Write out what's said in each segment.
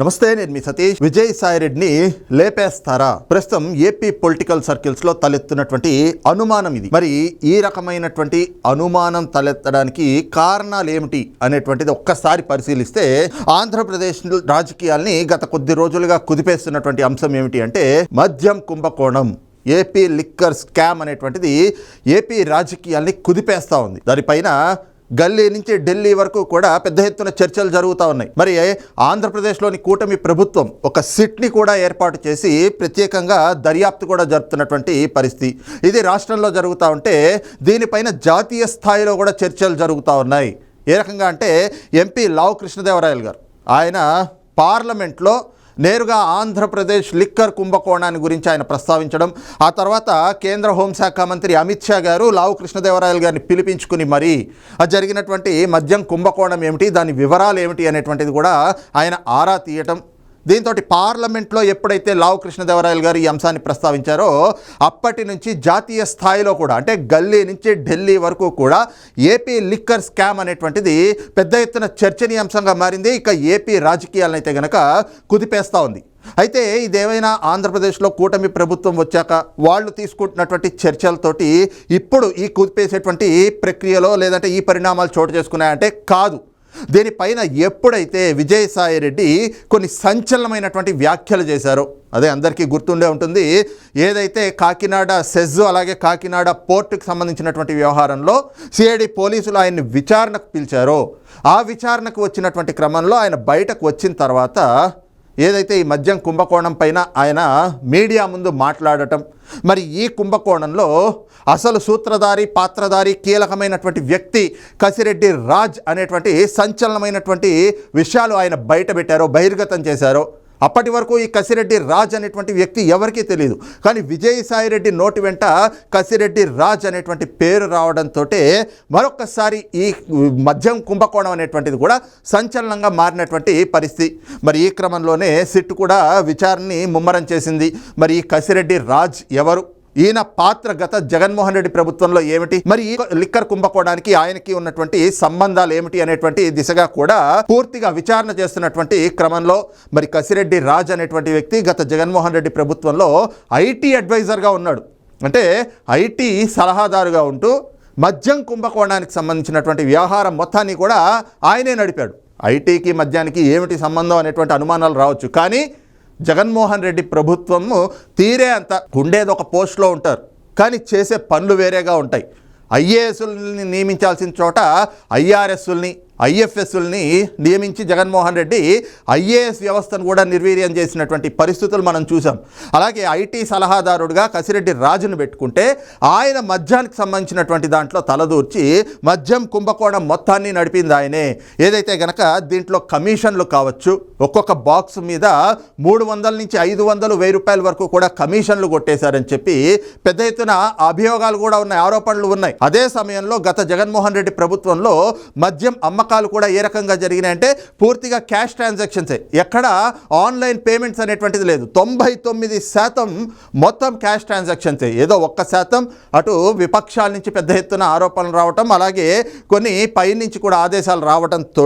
నమస్తే నేను మీ సతీష్. విజయసాయి రెడ్డిని లేపేస్తారా? ప్రస్తుతం ఏపీ పొలిటికల్ సర్కిల్స్లో తలెత్తున్నటువంటి అనుమానం ఇది. మరి ఈ రకమైనటువంటి అనుమానం తలెత్తడానికి కారణాలు ఏమిటి అనేటువంటిది ఒక్కసారి పరిశీలిస్తే ఆంధ్రప్రదేశ్ రాజకీయాల్ని గత కొద్ది రోజులుగా కుదిపేస్తున్నటువంటి అంశం ఏమిటి అంటే మద్యం కుంభకోణం ఏపీ లిక్కర్ స్కామ్ అనేటువంటిది ఏపీ రాజకీయాల్ని కుదిపేస్తూ ఉంది. దానిపైన గల్లీ నుంచి ఢిల్లీ వరకు కూడా పెద్ద ఎత్తున చర్చలు జరుగుతూ ఉన్నాయి. మరి ఆంధ్రప్రదేశ్లోని కూటమి ప్రభుత్వం ఒక సిట్ని కూడా ఏర్పాటు చేసి ప్రత్యేకంగా దర్యాప్తు కూడా జరుపుతున్నటువంటి పరిస్థితి. ఇది రాష్ట్రంలో జరుగుతూ ఉంటే దీనిపైన జాతీయ స్థాయిలో కూడా చర్చలు జరుగుతూ ఉన్నాయి. ఏ రకంగా అంటే ఎంపీ లావు కృష్ణదేవరాయలు గారు ఆయన పార్లమెంట్లో నేరుగా ఆంధ్రప్రదేశ్ లిక్కర్ కుంభకోణాన్ని గురించి ఆయన ప్రస్తావించడం ఆ తర్వాత కేంద్ర హోంశాఖ మంత్రి అమిత్ షా గారు లావు కృష్ణదేవరాయలు గారిని పిలిపించుకుని మరీ జరిగినటువంటి మద్యం కుంభకోణం ఏమిటి దాని వివరాలు ఏమిటి అనేటువంటిది కూడా ఆయన ఆరా తీయటం దీంతో పార్లమెంట్లో ఎప్పుడైతే లావు కృష్ణదేవరాయలు గారు ఈ అంశాన్ని ప్రస్తావించారో అప్పటి నుంచి జాతీయ స్థాయిలో కూడా అంటే గల్లీ నుంచి ఢిల్లీ వరకు కూడా ఏపీ లిక్కర్ స్కామ్ అనేటువంటిది పెద్ద ఎత్తున చర్చనీయాంశంగా మారింది. ఇక ఏపీ రాజకీయాలను అయితే గనక కుదిపేస్తూ ఉంది. అయితే ఇదేమైనా ఆంధ్రప్రదేశ్లో కూటమి ప్రభుత్వం వచ్చాక వాళ్ళు తీసుకుంటున్నటువంటి చర్చలతోటి ఇప్పుడు ఈ కుదిపేసేటువంటి ప్రక్రియలో లేదంటే ఈ పరిణామాలు చోటు చేసుకున్నాయంటే కాదు. దీనిపైన ఎప్పుడైతే విజయసాయి రెడ్డి కొన్ని సంచలనమైనటువంటి వ్యాఖ్యలు చేశారో అదే అందరికీ గుర్తుండే ఉంటుంది ఏదైతే కాకినాడ సెజ్ అలాగే కాకినాడ పోర్టుకు సంబంధించినటువంటి వ్యవహారంలో సిఐడి పోలీసులు ఆయన్ని విచారణకు పిలిచారో ఆ విచారణకు వచ్చినటువంటి క్రమంలో ఆయన బయటకు వచ్చిన తర్వాత ఏదైతే ఈ మద్యం కుంభకోణం పైన ఆయన మీడియా ముందు మాట్లాడటం మరి ఈ కుంభకోణంలో అసలు సూత్రధారి పాత్రధారి కీలకమైనటువంటి వ్యక్తి కసిరెడ్డి రాజ్ అనేటువంటి సంచలనమైనటువంటి విషయాలు ఆయన బయటపెట్టారో బహిర్గతం చేశారో అప్పటి వరకు ఈ కసిరెడ్డి రాజ్ అనేటువంటి వ్యక్తి ఎవరికీ తెలియదు కానీ విజయసాయి రెడ్డి నోటి వెంట కసిరెడ్డి రాజ్ అనేటువంటి పేరు రావడంతో మరొకసారి ఈ మద్యం కుంభకోణం అనేటువంటిది కూడా సంచలనంగా మారినటువంటి పరిస్థితి. మరి ఈ క్రమంలోనే సిట్ కూడా విచారణని ముమ్మరం చేసింది. మరి ఈ కసిరెడ్డి రాజ్ ఎవరు? ఈయన పాత్ర గత జగన్మోహన్ రెడ్డి ప్రభుత్వంలో ఏమిటి? మరి ఈ లిక్కర్ కుంభకోణానికి ఆయనకి ఉన్నటువంటి సంబంధాలు ఏమిటి అనేటువంటి దిశగా కూడా పూర్తిగా విచారణ చేస్తున్నటువంటి క్రమంలో మరి కసిరెడ్డి రాజ్ అనేటువంటి వ్యక్తి గత జగన్మోహన్ రెడ్డి ప్రభుత్వంలో ఐటీ అడ్వైజర్గా ఉన్నాడు. అంటే ఐటీ సలహాదారుగా ఉంటూ మద్యం కుంభకోణానికి సంబంధించినటువంటి వ్యవహారం మొత్తాన్ని కూడా ఆయనే నడిపాడు. ఐటీకి మద్యానికి ఏమిటి సంబంధం అనేటువంటి అనుమానాలు రావచ్చు. కానీ జగన్మోహన్ రెడ్డి ప్రభుత్వము తీరే అంత ఉండేది ఒక పోస్ట్లో ఉంటారు. కానీ చేసే పనులు వేరేగా ఉంటాయి. ఐఏఎస్ని నియమించాల్సిన చోట ఐఆర్ఎస్ని ఐఎఫ్ఎస్ని నియమించి జగన్మోహన్ రెడ్డి ఐఏఎస్ వ్యవస్థను కూడా నిర్వీర్యం చేసినటువంటి పరిస్థితులు మనం చూసాం అలాగే ఐటీ సలహాదారుడిగా కసిరెడ్డి రాజును పెట్టుకుంటే ఆయన మద్యానికి సంబంధించినటువంటి దాంట్లో తలదూర్చి మద్యం కుంభకోణం మొత్తాన్ని నడిపింది ఆయనే. ఏదైతే గనక దీంట్లో కమిషన్లు కావచ్చు ఒక్కొక్క బాక్స్ మీద మూడు వందల నుంచి ఐదు వందలు వెయ్యి రూపాయల వరకు కూడా కమిషన్లు కొట్టేశారని చెప్పి పెద్ద ఎత్తున అభియోగాలు కూడా ఉన్నాయి ఆరోపణలు ఉన్నాయి. అదే సమయంలో గత జగన్మోహన్ రెడ్డి ప్రభుత్వంలో మద్యం అమ్మ అమ్మకాలు కూడా ఏ రకంగా జరిగినాయంటే పూర్తిగా క్యాష్ ట్రాన్సాక్షన్సే. ఎక్కడ ఆన్లైన్ పేమెంట్స్ అనేటువంటిది లేదు. తొంభై తొమ్మిది శాతం మొత్తం క్యాష్ ట్రాన్సాక్షన్సే. ఏదో ఒక్క శాతం అటు విపక్షాల నుంచి పెద్ద ఎత్తున ఆరోపణలు రావటం అలాగే కొన్ని పైనుంచి కూడా ఆదేశాలు రావడంతో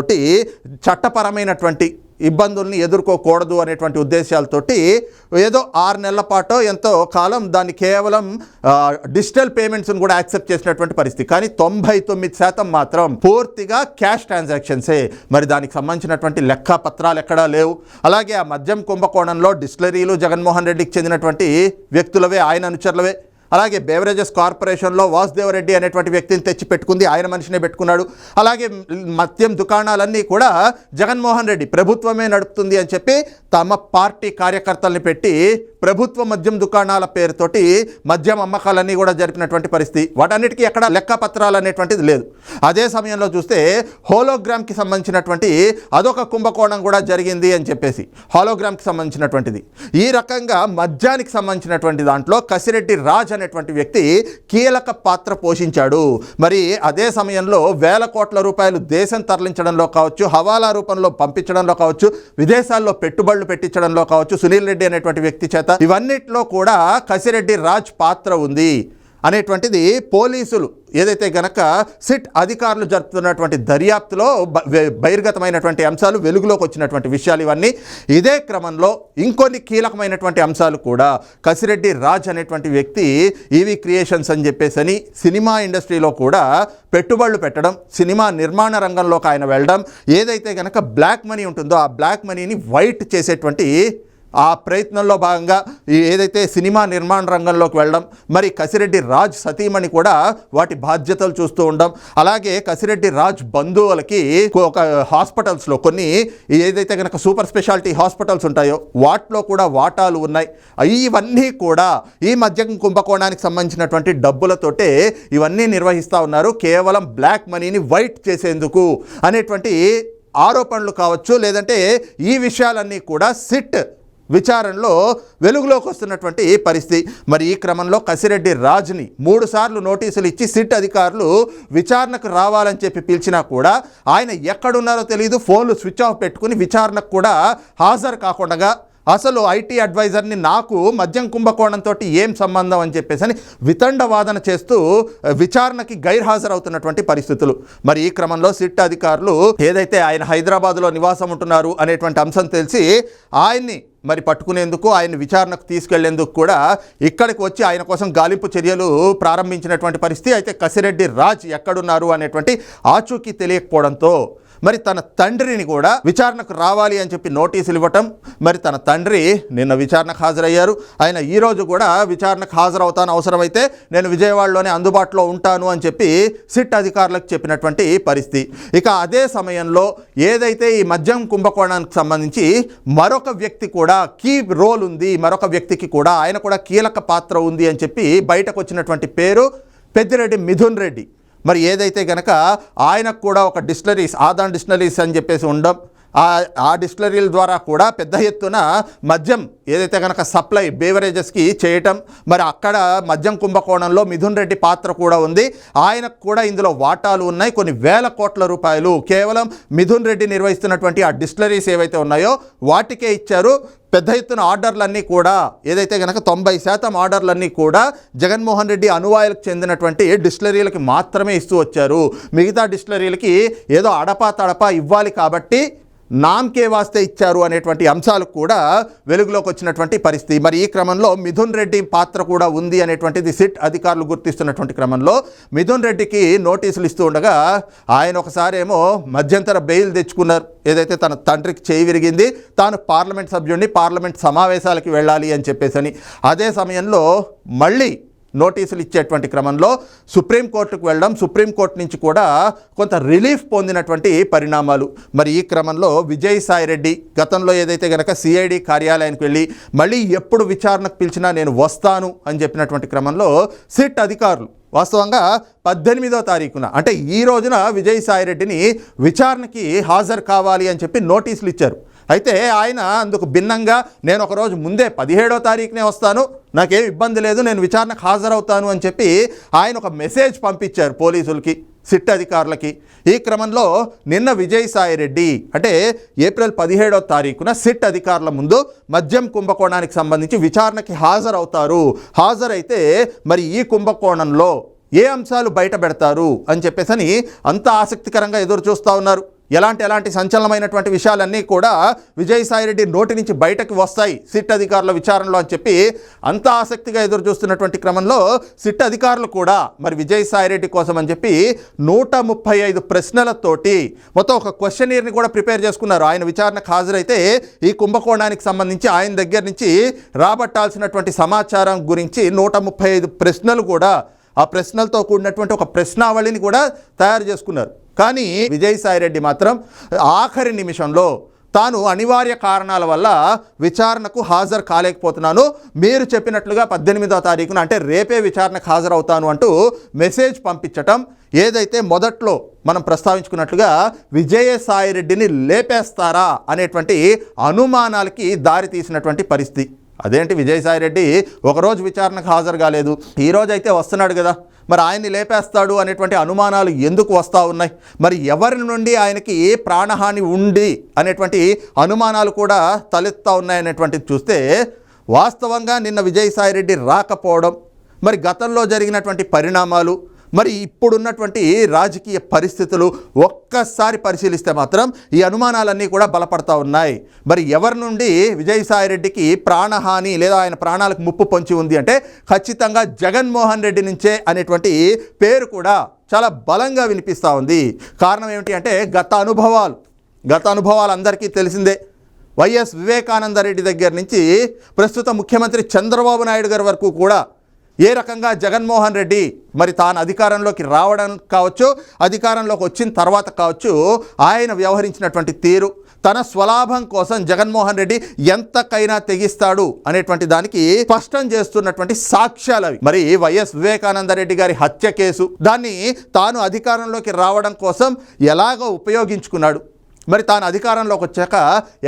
చట్టపరమైనటువంటి ఇబ్బందుల్ని ఎదుర్కోకూడదు అనేటువంటి ఉద్దేశాలతోటి ఏదో ఆరు నెలల పాటు ఎంతో కాలం దాన్ని కేవలం డిజిటల్ పేమెంట్స్ని కూడా యాక్సెప్ట్ చేసినటువంటి పరిస్థితి. కానీ తొంభై తొమ్మిది శాతం మాత్రం పూర్తిగా క్యాష్ ట్రాన్సాక్షన్సే. మరి దానికి సంబంధించినటువంటి లెక్క పత్రాలు ఎక్కడా లేవు. అలాగే ఆ మద్యం కుంభకోణంలో డిస్టిలరీలు జగన్మోహన్ రెడ్డికి చెందినటువంటి వ్యక్తులవే ఆయన అనుచరులవే. అలాగే బేవరేజెస్ కార్పొరేషన్లో వాసుదేవరెడ్డి అనేటువంటి వ్యక్తిని తెచ్చి పెట్టుకుంది ఆయన మనిషినే పెట్టుకున్నాడు. అలాగే మద్యం దుకాణాలన్నీ కూడా జగన్మోహన్ రెడ్డి ప్రభుత్వమే నడుపుతుంది అని చెప్పి తమ పార్టీ కార్యకర్తల్ని పెట్టి ప్రభుత్వ మద్యం దుకాణాల పేరుతోటి మద్యం అమ్మకాలన్నీ కూడా జరిపినటువంటి పరిస్థితి. వాటన్నిటికీ ఎక్కడ లెక్క పత్రాలు అనేటువంటిది లేదు. అదే సమయంలో చూస్తే హోలోగ్రామ్కి సంబంధించినటువంటి అదొక కుంభకోణం కూడా జరిగింది అని చెప్పేసి హాలోగ్రామ్కి సంబంధించినటువంటిది. ఈ రకంగా మద్యానికి సంబంధించినటువంటి దాంట్లో కసిరెడ్డి రాజ్ అనేటువంటి వ్యక్తి కీలక పాత్ర పోషించాడు. మరి అదే సమయంలో వేల కోట్ల రూపాయలు దేశం తరలించడంలో కావచ్చు హవాలా రూపంలో పంపించడంలో కావచ్చు విదేశాల్లో పెట్టుబడులు పెట్టించడంలో కావచ్చు సునీల్ రెడ్డి అనేటువంటి వ్యక్తి చేత ఇవన్నిట్లో కూడా కసిరెడ్డి రాజ్ పాత్ర ఉంది. అనేటువంటిది పోలీసులు ఏదైతే గనక సిట్ అధికారులు జరుపుతున్నటువంటి దర్యాప్తులో బహిర్గతమైనటువంటి అంశాలు వెలుగులోకి వచ్చినటువంటి విషయాలు ఇవన్నీ ఇదే క్రమంలో ఇంకొన్ని కీలకమైనటువంటి అంశాలు కూడా కసిరెడ్డి రాజ్ అనేటువంటి వ్యక్తి ఈవీ క్రియేషన్స్ అని చెప్పేసి సినిమా ఇండస్ట్రీలో కూడా పెట్టుబడులు పెట్టడం సినిమా నిర్మాణ రంగంలోకి ఆయన వెళ్ళడం ఏదైతే గనక బ్లాక్ మనీ ఉంటుందో ఆ బ్లాక్ మనీని వైట్ చేసేటువంటి ఆ ప్రయత్నంలో భాగంగా ఏదైతే సినిమా నిర్మాణ రంగంలోకి వెళ్ళడం మరి కసిరెడ్డి రాజ్ సతీమణి కూడా వాటి బాధ్యతలు చూస్తూ ఉండడం అలాగే కసిరెడ్డి రాజ్ బంధువులకి ఒక హాస్పిటల్స్లో కొన్ని ఏదైతే కనుక సూపర్ స్పెషాలిటీ హాస్పిటల్స్ ఉంటాయో వాటిలో కూడా వాటాలు ఉన్నాయి. ఇవన్నీ కూడా ఈ మధ్య కుంభకోణానికి సంబంధించినటువంటి డబ్బులతోటే ఇవన్నీ నిర్వహిస్తూ ఉన్నారు. కేవలం బ్లాక్ మనీని వైట్ చేసేందుకు అనేటువంటి ఆరోపణలు కావచ్చు లేదంటే ఈ విషయాలన్నీ కూడా సిట్ విచారణలో వెలుగులోకి వస్తున్నటువంటి పరిస్థితి. మరి ఈ క్రమంలో కసిరెడ్డి రాజ్ని మూడుసార్లు నోటీసులు ఇచ్చి సిట్ అధికారులు విచారణకు రావాలని చెప్పి పిలిచినా కూడా ఆయన ఎక్కడున్నారో తెలియదు ఫోన్లు స్విచ్ ఆఫ్ పెట్టుకుని విచారణకు కూడా హాజరు కాకుండా అసలు ఐటీ అడ్వైజర్ని నాకు మద్యం కుంభకోణంతో ఏం సంబంధం అని చెప్పేసి అని వితండ వాదన చేస్తూ విచారణకి గైర్హాజరవుతున్నటువంటి పరిస్థితులు. మరి ఈ క్రమంలో సిట్ అధికారులు ఏదైతే ఆయన హైదరాబాద్లో నివాసం ఉంటున్నారు అనేటువంటి అంశం తెలిసి ఆయన్ని మరి పట్టుకునేందుకు ఆయన విచారణకు తీసుకెళ్ళేందుకు కూడా ఇక్కడికి వచ్చి ఆయన కోసం గాలింపు చర్యలు ప్రారంభించినటువంటి పరిస్థితి. అయితే కసిరెడ్డి రాజ్ ఎక్కడున్నారు అనేటువంటి ఆచూకీ తెలియకపోవడంతో మరి తన తండ్రిని కూడా విచారణకు రావాలి అని చెప్పి నోటీసులు ఇవ్వటం మరి తన తండ్రి నిన్న విచారణకు హాజరయ్యారు. ఆయన ఈ రోజు కూడా విచారణకు హాజరవుతాను అవసరమైతే నేను విజయవాడలోనే అందుబాటులో ఉంటాను అని చెప్పి సిట్ అధికారులకు చెప్పినటువంటి పరిస్థితి. ఇక అదే సమయంలో ఏదైతే ఈ మద్యం కుంభకోణానికి సంబంధించి మరొక వ్యక్తి కూడా కీ రోల్ ఉంది మరొక వ్యక్తికి కూడా ఆయన కూడా కీలక పాత్ర ఉంది అని చెప్పి బయటకు వచ్చినటువంటి పేరు పెద్దిరెడ్డి మిథున్ రెడ్డి. మరి ఏదైతే గనక ఆయనకు కూడా ఒక డిస్టిలరీస్ ఆదాన్ డిస్టిలరీస్ అని చెప్పేసి ఉండడం ఆ ఆ డిస్టిలరీల ద్వారా కూడా పెద్ద ఎత్తున మద్యం ఏదైతే కనుక సప్లై బేవరేజెస్కి చేయటం మరి అక్కడ మద్యం కుంభకోణంలో మిథున్ రెడ్డి పాత్ర కూడా ఉంది. ఆయనకు కూడా ఇందులో వాటాలు ఉన్నాయి. కొన్ని వేల కోట్ల రూపాయలు కేవలం మిథున్ రెడ్డి నిర్వహిస్తున్నటువంటి ఆ డిస్టిలరీస్ ఏవైతే ఉన్నాయో వాటికే ఇచ్చారు. పెద్ద ఎత్తున ఆర్డర్లన్నీ కూడా ఏదైతే కనుక తొంభై శాతం ఆర్డర్లన్నీ కూడా జగన్మోహన్ రెడ్డి అనువాయులకు చెందినటువంటి డిస్టిలరీలకి మాత్రమే ఇస్తూ వచ్చారు. మిగతా డిస్టిలరీలకి ఏదో అడపా తడపా ఇవ్వాలి కాబట్టి నామ్కే వాస్తే ఇచ్చారు అనేటువంటి అంశాలు కూడా వెలుగులోకి వచ్చినటువంటి పరిస్థితి. మరి ఈ క్రమంలో మిథున్ రెడ్డి పాత్ర కూడా ఉంది అనేటువంటిది సిట్ అధికారులు గుర్తిస్తున్నటువంటి క్రమంలో మిథున్ రెడ్డికి నోటీసులు ఇస్తూ ఉండగా ఆయన ఒకసారేమో మధ్యంతర బెయిల్ తెచ్చుకున్నారు. ఏదైతే తన తండ్రికి చేయి విరిగింది తాను పార్లమెంట్ సభ్యుడిని పార్లమెంట్ సమావేశాలకి వెళ్ళాలి అని చెప్పేసని. అదే సమయంలో మళ్ళీ నోటీసులు ఇచ్చేటువంటి క్రమంలో సుప్రీంకోర్టుకు వెళ్ళడం సుప్రీంకోర్టు నుంచి కూడా కొంత రిలీఫ్ పొందినటువంటి పరిణామాలు. మరి ఈ క్రమంలో విజయసాయిరెడ్డి గతంలో ఏదైతే గనక సిఐడి కార్యాలయానికి వెళ్ళి మళ్ళీ ఎప్పుడు విచారణకు పిలిచినా నేను వస్తాను అని చెప్పినటువంటి క్రమంలో సిట్ అధికారులు వాస్తవంగా పద్దెనిమిదో తారీఖున అంటే ఈ రోజున విజయసాయి రెడ్డిని విచారణకి హాజరు కావాలి అని చెప్పి నోటీసులు ఇచ్చారు. అయితే ఆయన అందుకు భిన్నంగా నేను ఒకరోజు ముందే పదిహేడో తారీఖునే వస్తాను నాకేం ఇబ్బంది లేదు నేను విచారణకు హాజరవుతాను అని చెప్పి ఆయన ఒక మెసేజ్ పంపించారు పోలీసులకి సిట్ అధికారులకి. ఈ క్రమంలో నిన్న విజయసాయి రెడ్డి అంటే ఏప్రిల్ పదిహేడో తారీఖున సిట్ అధికారుల ముందు మద్యం కుంభకోణానికి సంబంధించి విచారణకి హాజరవుతారు. హాజరైతే మరి ఈ కుంభకోణంలో ఏ అంశాలు బయట పెడతారు అని చెప్పేసని అంత ఆసక్తికరంగా ఎదురు చూస్తూ ఉన్నారు. ఎలాంటి ఎలాంటి సంచలనమైనటువంటి విషయాలన్నీ కూడా విజయసాయిరెడ్డి నోటి నుంచి బయటకు వస్తాయి సిట్ అధికారుల విచారణలో అని చెప్పి అంత ఆసక్తిగా ఎదురు చూస్తున్నటువంటి క్రమంలో సిట్ అధికారులు కూడా మరి విజయసాయిరెడ్డి కోసం అని చెప్పి నూట ముప్పై ఐదు ప్రశ్నలతోటి మొత్తం ఒక క్వశ్చనీర్ని కూడా ప్రిపేర్ చేసుకున్నారు. ఆయన విచారణకు హాజరైతే ఈ కుంభకోణానికి సంబంధించి ఆయన దగ్గర నుంచి రాబట్టాల్సినటువంటి సమాచారం గురించి నూట ముప్పై ఐదు ప్రశ్నలు కూడా ఆ ప్రశ్నలతో కూడినటువంటి ఒక ప్రశ్నావళిని కూడా తయారు చేసుకున్నారు. కానీ విజయసాయిరెడ్డి మాత్రం ఆఖరి నిమిషంలో తాను అనివార్య కారణాల వల్ల విచారణకు హాజరు కాలేకపోతున్నాను. మీరు చెప్పినట్లుగా పద్దెనిమిదో తారీఖున అంటే రేపే విచారణకు హాజరవుతాను అంటూ మెసేజ్ పంపించటం ఏదైతే మొదట్లో మనం ప్రస్తావించుకున్నట్లుగా విజయసాయిరెడ్డిని లేపేస్తారా అనేటువంటి అనుమానాలకి దారి తీసినటువంటి పరిస్థితి. అదేంటి విజయసాయిరెడ్డి ఒకరోజు విచారణకు హాజరు కాలేదు. ఈరోజు అయితే వస్తున్నాడు కదా. మరి ఆయన్ని లేపేస్తాడు అనేటువంటి అనుమానాలు ఎందుకు వస్తూ ఉన్నాయి? మరి ఎవరి నుండి ఆయనకి ఏ ప్రాణహాని ఉంది అనేటువంటి అనుమానాలు కూడా తలెత్తా ఉన్నాయనేటువంటిది చూస్తే వాస్తవంగా నిన్న విజయసాయిరెడ్డి రాకపోవడం మరి గతంలో జరిగినటువంటి పరిణామాలు మరి ఇప్పుడున్నటువంటి రాజకీయ పరిస్థితులు ఒక్కసారి పరిశీలిస్తే మాత్రం ఈ అనుమానాలన్నీ కూడా బలపడతా ఉన్నాయి. మరి ఎవరి నుండి విజయసాయిరెడ్డికి ప్రాణహాని లేదా ఆయన ప్రాణాలకు ముప్పు పొంచి ఉంది అంటే ఖచ్చితంగా జగన్మోహన్ రెడ్డి నుంచే అనేటువంటి పేరు కూడా చాలా బలంగా వినిపిస్తూ ఉంది. కారణం ఏమిటి అంటే గత అనుభవాలు గత అనుభవాలు అందరికీ తెలిసిందే. వైఎస్ వివేకానందరెడ్డి దగ్గర నుంచి ప్రస్తుత ముఖ్యమంత్రి చంద్రబాబు నాయుడు గారి వరకు కూడా ఏ రకంగా జగన్మోహన్ రెడ్డి మరి తాను అధికారంలోకి రావడం కావచ్చు అధికారంలోకి వచ్చిన తర్వాత కావచ్చు ఆయన వ్యవహరించినటువంటి తీరు తన స్వలాభం కోసం జగన్మోహన్ రెడ్డి ఎంతకైనా తెగిస్తాడు అనేటువంటి దానికి స్పష్టం చేస్తున్నటువంటి సాక్ష్యాలు అవి. మరి వైఎస్ వివేకానంద రెడ్డి గారి హత్య కేసు దాన్ని తాను అధికారంలోకి రావడం కోసం ఎలాగో ఉపయోగించుకున్నాడు. మరి తాను అధికారంలోకి వచ్చాక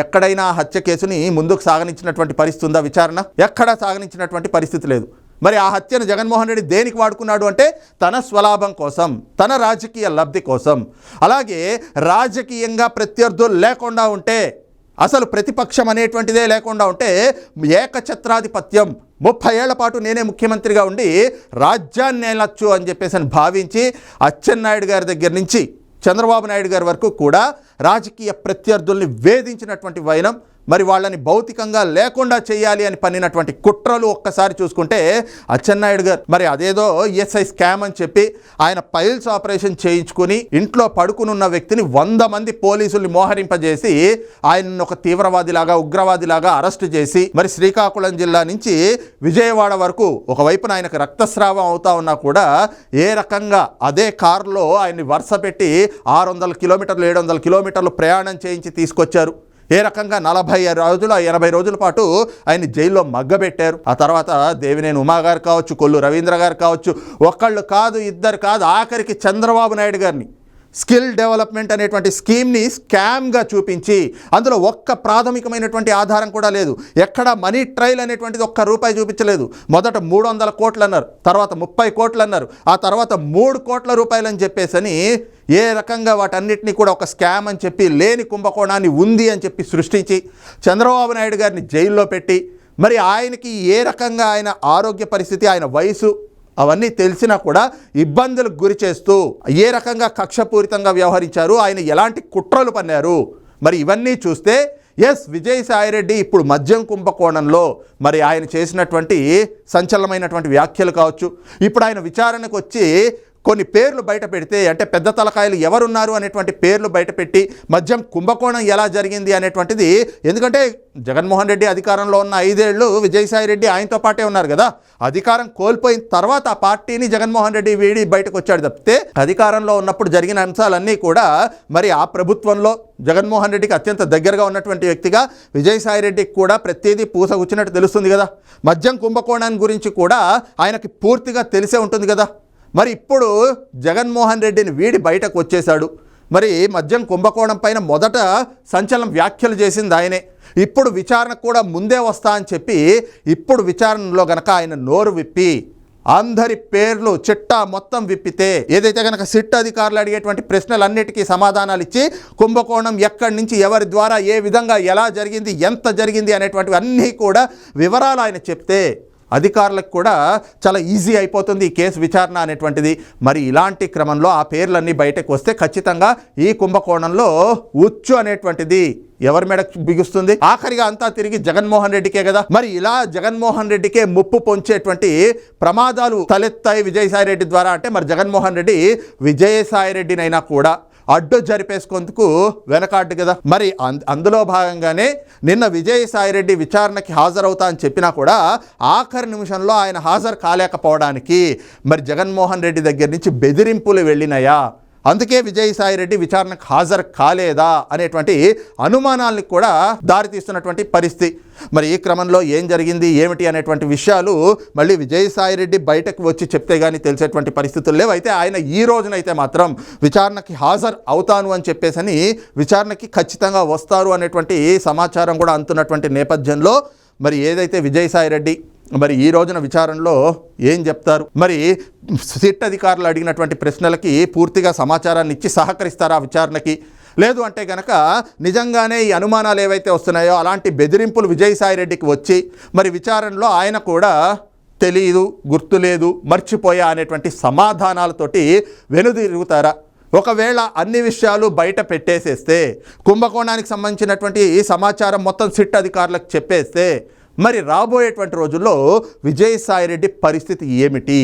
ఎక్కడైనా హత్య కేసుని ముందుకు సాగనించినటువంటి పరిస్థితి ఉందా? విచారణ? ఎక్కడా సాగనించినటువంటి పరిస్థితి లేదు. మరి ఆ హత్యను జగన్మోహన్ రెడ్డి దేనికి వాడుకున్నాడు అంటే తన స్వలాభం కోసం తన రాజకీయ లబ్ధి కోసం. అలాగే రాజకీయంగా ప్రత్యర్థులు లేకుండా ఉంటే అసలు ప్రతిపక్షం అనేటువంటిదే లేకుండా ఉంటే ఏకఛత్రాధిపత్యం ముప్పై ఏళ్ళ పాటు నేనే ముఖ్యమంత్రిగా ఉండి రాజ్యాన్ని నేలచ్చు అని చెప్పేసి అని భావించి అచ్చెన్నాయుడు గారి దగ్గర నుంచి చంద్రబాబు నాయుడు గారి వరకు కూడా రాజకీయ ప్రత్యర్థుల్ని వేధించినటువంటి వైనం మరి వాళ్ళని భౌతికంగా లేకుండా చేయాలి అని పన్నినటువంటి కుట్రలు ఒక్కసారి చూసుకుంటే అచ్చెన్నాయుడు గారు మరి అదేదో ఈఎస్ఐ స్కామ్ అని చెప్పి ఆయన పైల్స్ ఆపరేషన్ చేయించుకుని ఇంట్లో పడుకునున్న వ్యక్తిని వంద మంది పోలీసుల్ని మోహరింపజేసి ఆయన ఒక తీవ్రవాదిలాగా ఉగ్రవాదిలాగా అరెస్ట్ చేసి మరి శ్రీకాకుళం జిల్లా నుంచి విజయవాడ వరకు ఒకవైపున ఆయనకు రక్తస్రావం అవుతా ఉన్నా కూడా ఏ రకంగా అదే కారులో ఆయన్ని వరుస పెట్టి ఆరు వందల కిలోమీటర్లు ఏడు వందల కిలోమీటర్లు ప్రయాణం చేయించి తీసుకొచ్చారు. ఏ రకంగా నలభై రోజులు ఎనభై రోజుల పాటు ఆయన జైల్లో మగ్గబెట్టారు. ఆ తర్వాత దేవినేని ఉమా గారు కావచ్చు కొల్లు రవీంద్ర గారు కావచ్చు ఒకళ్ళు కాదు ఇద్దరు కాదు ఆఖరికి చంద్రబాబు నాయుడు గారిని స్కిల్ డెవలప్మెంట్ అనేటువంటి స్కీమ్ని స్కామ్గా చూపించి అందులో ఒక్క ప్రాథమికమైనటువంటి ఆధారం కూడా లేదు. ఎక్కడ మనీ ట్రయల్ అనేటువంటిది ఒక్క రూపాయి చూపించలేదు. మొదట మూడు వందల కోట్లు అన్నారు తర్వాత ముప్పై కోట్లు అన్నారు ఆ తర్వాత మూడు కోట్ల రూపాయలు అని చెప్పేసని ఏ రకంగా వాటన్నిటిని కూడా ఒక స్కామ్ అని చెప్పి లేని కుంభకోణాన్ని ఉంది అని చెప్పి సృష్టించి చంద్రబాబు నాయుడు గారిని జైల్లో పెట్టి మరి ఆయనకి ఏ రకంగా ఆయన ఆరోగ్య పరిస్థితి ఆయన వయసు అవన్నీ తెలిసినా కూడా ఇబ్బందులకు గురి చేస్తూ ఏ రకంగా కక్షపూరితంగా వ్యవహరించారు ఆయన ఎలాంటి కుట్రలు పన్నారు. మరి ఇవన్నీ చూస్తే ఎస్ విజయసాయిరెడ్డి ఇప్పుడు మద్యం కుంభకోణంలో మరి ఆయన చేసినటువంటి సంచలనమైనటువంటి వ్యాఖ్యలు కావచ్చు. ఇప్పుడు ఆయన విచారణకు వచ్చి కొన్ని పేర్లు బయట పెడితే అంటే పెద్ద తలకాయలు ఎవరున్నారు అనేటువంటి పేర్లు బయటపెట్టి మద్యం కుంభకోణం ఎలా జరిగింది అనేటువంటిది ఎందుకంటే జగన్మోహన్ రెడ్డి అధికారంలో ఉన్న ఐదేళ్ళు విజయసాయి రెడ్డి ఆయనతో పాటే ఉన్నారు కదా. అధికారం కోల్పోయిన తర్వాత ఆ పార్టీని జగన్మోహన్ రెడ్డి వీడి బయటకు వచ్చాడు తప్పితే అధికారంలో ఉన్నప్పుడు జరిగిన అంశాలన్నీ కూడా మరి ఆ ప్రభుత్వంలో జగన్మోహన్ రెడ్డికి అత్యంత దగ్గరగా ఉన్నటువంటి వ్యక్తిగా విజయసాయి రెడ్డికి కూడా ప్రతిదీ పూస కూర్చున్నట్టు తెలుస్తుంది కదా. మద్యం కుంభకోణాన్ని గురించి కూడా ఆయనకి పూర్తిగా తెలిసే ఉంటుంది కదా. మరి ఇప్పుడు జగన్మోహన్ రెడ్డిని వీడి బయటకు వచ్చేశాడు. మరి మద్యం కుంభకోణం పైన మొదట సంచలనం వ్యాఖ్యలు చేసింది ఆయనే. ఇప్పుడు విచారణకు కూడా ముందే వస్తా అని చెప్పి ఇప్పుడు విచారణలో గనక ఆయన నోరు విప్పి అందరి పేర్లు చిట్టా మొత్తం విప్పితే ఏదైతే కనుక సిట్ అధికారులు అడిగేటువంటి ప్రశ్నలన్నిటికీ సమాధానాలు ఇచ్చి కుంభకోణం ఎక్కడి నుంచి ఎవరి ద్వారా ఏ విధంగా ఎలా జరిగింది ఎంత జరిగింది అనేటువంటివి అన్నీ కూడా వివరాలు ఆయన చెప్తే అధికారులకు కూడా చాలా ఈజీ అయిపోతుంది ఈ కేసు విచారణ అనేటువంటిది. మరి ఇలాంటి క్రమంలో ఆ పేర్లన్నీ బయటకు వస్తే ఖచ్చితంగా ఈ కుంభకోణంలో ఉచ్చు అనేటువంటిది ఎవరి మేడ బిగుస్తుంది? ఆఖరిగా అంతా తిరిగి జగన్మోహన్ రెడ్డికే కదా? మరి ఇలా జగన్మోహన్ రెడ్డికే ముప్పు పొంచేటువంటి ప్రమాదాలు తలెత్తాయి విజయసాయి రెడ్డి ద్వారా. అంటే మరి జగన్మోహన్ రెడ్డి విజయసాయి రెడ్డినైనా కూడా అడ్డు జరిపేసుకుందుకు వెనకాడ్డు కదా. మరి అందులో భాగంగానే నిన్న విజయసాయిరెడ్డి విచారణకి హాజరవుతా అని చెప్పినా కూడా ఆఖరి నిమిషంలో ఆయన హాజరు కాలేకపోవడానికి మరి జగన్మోహన్ రెడ్డి దగ్గర నుంచి బెదిరింపులు వెళ్ళినాయా? అందుకే విజయసాయిరెడ్డి విచారణకు హాజరు కాలేదా అనేటువంటి అనుమానాలకు కూడా దారితీస్తున్నటువంటి పరిస్థితి. మరి ఈ క్రమంలో ఏం జరిగింది ఏమిటి అనేటువంటి విషయాలు మళ్ళీ విజయసాయిరెడ్డి బయటకు వచ్చి చెప్తే కానీ తెలిసేటువంటి పరిస్థితులు లేవు. అయితే ఆయన ఈ రోజునైతే మాత్రం విచారణకి హాజరు అవుతాను అని చెప్పేసని విచారణకి ఖచ్చితంగా వస్తారు అనేటువంటి సమాచారం కూడా అందుతున్నటువంటి నేపథ్యంలో మరి ఏదైతే విజయసాయిరెడ్డి మరి ఈ రోజున విచారణలో ఏం చెప్తారు? మరి సిట్ అధికారులు అడిగినటువంటి ప్రశ్నలకి పూర్తిగా సమాచారాన్ని ఇచ్చి సహకరిస్తారా విచారణకి? లేదు అంటే గనక నిజంగానే ఈ అనుమానాలు ఏవైతే వస్తున్నాయో అలాంటి బెదిరింపులు విజయసాయి రెడ్డికి వచ్చి మరి విచారణలో ఆయన కూడా తెలియదు గుర్తులేదు మర్చిపోయా అనేటువంటి సమాధానాలతోటి వెనుదిరుగుతారా? ఒకవేళ అన్ని విషయాలు బయట పెట్టేసేస్తే కుంభకోణానికి సంబంధించినటువంటి ఈ సమాచారం మొత్తం సిట్ అధికారులకు చెప్పేస్తే మరి రాబోయేటువంటి రోజుల్లో విజయసాయిరెడ్డి పరిస్థితి ఏమిటి?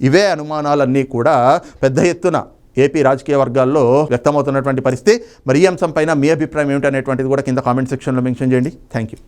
ఇవే అనుమానాలన్నీ కూడా పెద్ద ఎత్తున ఏపీ రాజకీయ వర్గాల్లో వ్యక్తమవుతున్నటువంటి పరిస్థితి. మరి ఈ అంశంపైన మీ అభిప్రాయం ఏమిటనేటువంటిది కూడా కింద కామెంట్ సెక్షన్లో మెన్షన్ చేయండి. Thank you